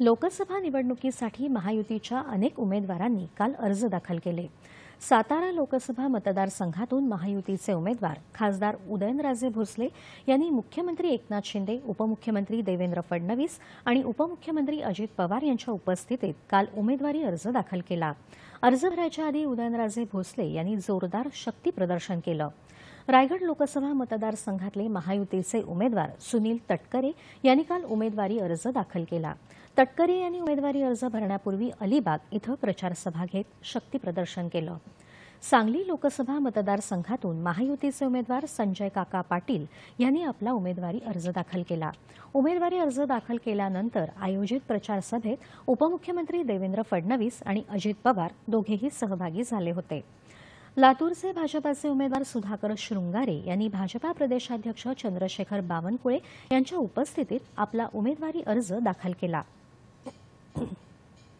लोकसभा निवडणुकीसाठी महायुतीच्या अनेक उमेदवारांनी काल अर्ज दाखल केले. सातारा लोकसभा मतदारसंघातून महायुतीचे उमेदवार खासदार उदयनराजे भोसले यांनी मुख्यमंत्री एकनाथ शिंदे उपमुख्यमंत्री देवेंद्र फडणवीस आणि उपमुख्यमंत्री अजित पवार यांच्या उपस्थितीत काल उमेदवारी अर्ज दाखल केला. अर्ज भरायच्या आधी उदयनराजे भोसले यांनी जोरदार शक्ती प्रदर्शन केलं. रायगड लोकसभा मतदारसंघातले महायुतीचे उमेदवार सुनील तटकरे यांनी काल उमेदवारी अर्ज दाखल केला. तटकरे यांनी उमेदवारी अर्ज भरण्यापूर्वी अलिबाग इथं प्रचारसभा घेत शक्ती प्रदर्शन केलं. सांगली लोकसभा मतदारसंघातून महायुतीचे उमेदवार संजय काका पाटील यांनी आपला उमेदवारी अर्ज दाखल केला. उमेदवारी अर्ज दाखल केल्यानंतर आयोजित प्रचार सभेत उपमुख्यमंत्री देवेंद्र फडणवीस आणि अजित पवार दोघेही सहभागी झाले होते. लातूरचे भाजपाचे उमेदवार सुधाकर शृंगारे यांनी भाजपा प्रदेशाध्यक्ष चंद्रशेखर बावनकुळे यांच्या उपस्थितीत आपला उमेदवारी अर्ज दाखल केला.